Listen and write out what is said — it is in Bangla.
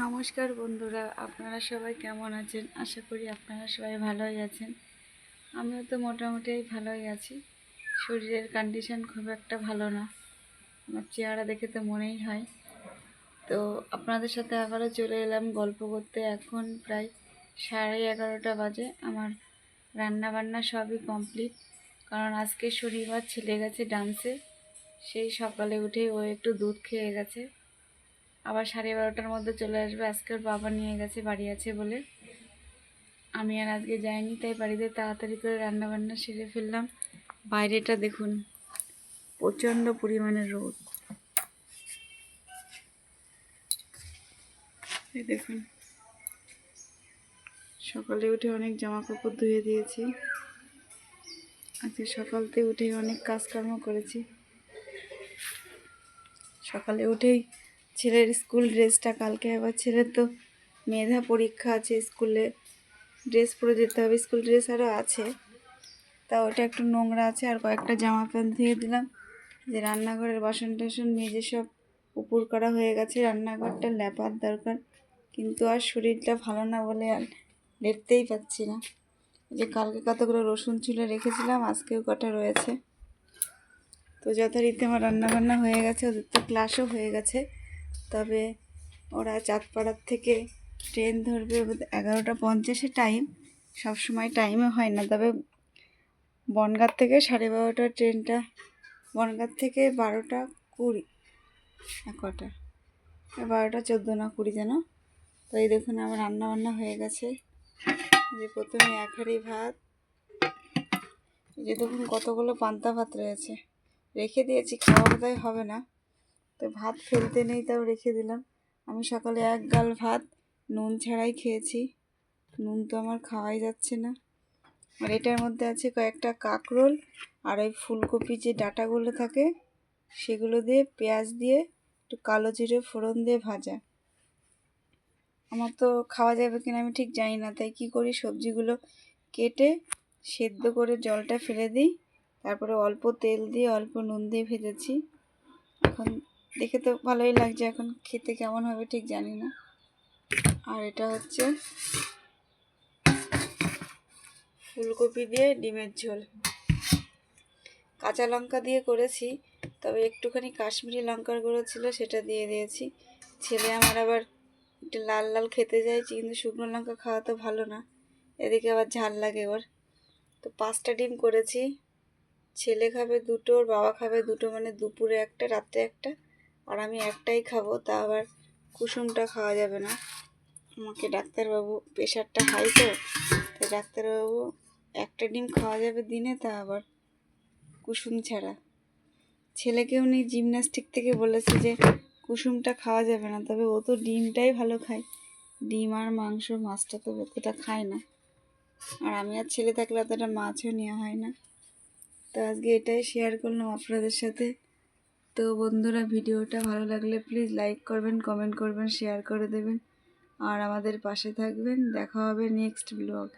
নমস্কার বন্ধুরা, আপনারা সবাই কেমন আছেন? আশা করি আপনারা সবাই ভালোই আছেন। আমিও তো মোটামুটি ভালোই আছি। শরীরের কন্ডিশন খুব একটা ভালো না। আমার চেহারা দেখে তো মনেই হয়। তো আপনাদের সাথে আবারও চলে এলাম গল্প করতে। এখন প্রায় সাড়ে এগারোটা বাজে। আমার রান্না বান্না সবই কমপ্লিট কারণ আজকে শনিবার, ছেলে গেছে ডান্সে সেই সকালে উঠে ও একটু দুধ খেয়ে গেছে। আবার সাড়ে বারোটার মধ্যে চলে আসবে। আজকে বাবা নিয়ে গেছে, বাড়ি আছে বলে। আমি আর আজকে যাইনি, তাই বাড়িতে তাড়াতাড়ি করে রান্না বান্না সেরে ফেললাম। বাইরেটা দেখুন, প্রচণ্ড পরিমাণে রোদ। দেখুন, সকালে উঠে অনেক জামা কাপড় ধুয়ে দিয়েছি। আজকে সকালতে উঠে অনেক কাজকর্ম করেছি। সকালে উঠেই ছেলের স্কুল ড্রেসটা কালকে, আবার ছেলের তো মেধা পরীক্ষা আছে স্কুলে। ড্রেস পরে যেতে হবে, স্কুল ড্রেস আরও আছে। তা ওটা একটু নোংরা আছে, আর কয়েকটা জামা প্যান্ট ধুয়ে দিলাম। যে রান্নাঘরের বাসন টাসন মেজে সব উপর করা হয়ে গেছে, রান্নাঘরটা ল্যাপার দরকার। কিন্তু আর শরীরটা ভালো না বলে আর লেপতেই পাচ্ছি না। যে কালকে কতগুলো রসুন ছিল রেখেছিলাম, আজকেও কটা রয়েছে। তো যথারীতি আমার রান্নাবান্না হয়ে গেছে, ওদের তো ক্লাসও হয়ে গেছে। তবে ওরা চাঁদপাড়ার থেকে ট্রেন ধরবে এগারোটা পঞ্চাশে টাইম সব সময় টাইমে হয় না। তবে বনগাঁ থেকে সাড়ে বারোটা ট্রেনটা, বনগাঁ থেকে বারোটা কুড়ি কটা? বারোটা চোদ্দ না কুড়ি যেন তো এই দেখুন আমার রান্না বান্না হয়ে গেছে। যে প্রথমে এক হাঁড়ি ভাত যে দেখুন কতগুলো পান্তা ভাত রয়েছে। রেখে দিয়েছি, খাওয়া বোধহয় হবে না। তো ভাত ফেলতে নেই, তাও রেখে দিলাম। আমি সকালে এক গাল ভাত, নুন ছাড়াই খেয়েছি। নুন তো আমার খাওয়াই যাচ্ছে না। আর এটার মধ্যে আছে কয়েকটা কাঁকরোল আর ওই ফুলকপি যে ডাঁটাগুলো থাকে, সেগুলো দিয়ে পেঁয়াজ দিয়ে একটু কালো জিরে ফোড়ন দিয়ে ভাজা। আমার তো খাওয়া যাবে কিনা আমি ঠিক জানি না, তাই কি করি, সবজিগুলো কেটে সেদ্ধ করে জলটা ফেলে দিই। তারপরে অল্প তেল দিয়ে অল্প নুন দিয়ে ভেজেছি। এখন দেখে তো ভালোই লাগছে এখন খেতে কেমন হবে ঠিক জানি না। আর এটা হচ্ছে ফুলকপি দিয়ে ডিমের ঝোল। কাঁচা লঙ্কা দিয়ে করেছি, তবে একটুখানি কাশ্মীরি লঙ্কার গুঁড়ো ছিল সেটা দিয়ে দিয়েছি। ছেলে আমার আবার একটু লাল লাল খেতে চাইছি, কিন্তু শুকনো লঙ্কা খাওয়া তো ভালো না। এদিকে আবার ঝাল লাগে ওর। তো পাঁচটা ডিম করেছি। ছেলে খাবে দুটো, ওর বাবা খাবে দুটো মানে দুপুরে একটা, রাত্রে একটা। আর আমি একটাই খাব, তা আবার কুসুমটা খাওয়া যাবে না। আমাকে ডাক্তারবাবু প্রেশারটা হাই তো, তাই ডাক্তারবাবু একটা ডিম খাওয়া যাবে দিনে, তা আবার কুসুম ছাড়া। ছেলেকে উনি জিমন্যাস্টিক থেকে বলেছে যে কুসুমটা খাওয়া যাবে না, তবে ও তো ডিমটাই ভালো খায়। ডিম আর মাংস, মাছটা তো অতটা খায় না। আর আমি আর ছেলে থাকলে অতটা মাছও নেওয়া হয় না। তো আজকে এটাই শেয়ার করলাম আপনাদের সাথে। তো বন্ধুরা ভিডিওটা ভালো লাগলে প্লিজ লাইক করবেন কমেন্ট করবেন শেয়ার করে দেবেন। আর আমাদের পাশে থাকবেন। দেখা হবে নেক্সট ব্লগ